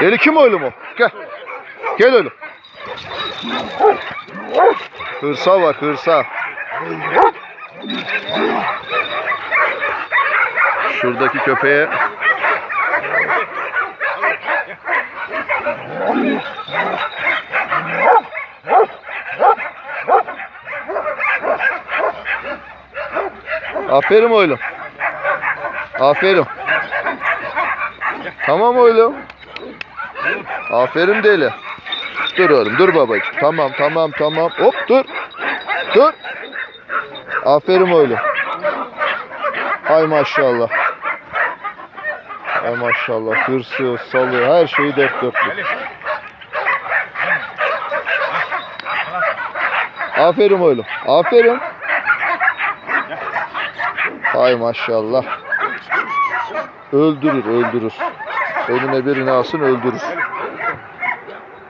Deli kim oğlum o? Gel. Gel oğlum. Hırsa var hırsa. Şuradaki köpeğe Aferin oğlum. Aferin. Tamam oğlum. Aferin deli. Dur oğlum dur babacığım. Tamam tamam tamam. Hop dur. Dur. Aferin oğlum. Hay maşallah. Hay maşallah. Hırsıyor, salıyor. Her şeyi dört dörtlük. Aferin oğlum. Aferin. Hay maşallah. Öldürür, öldürür. Eline birini alsın öldürür.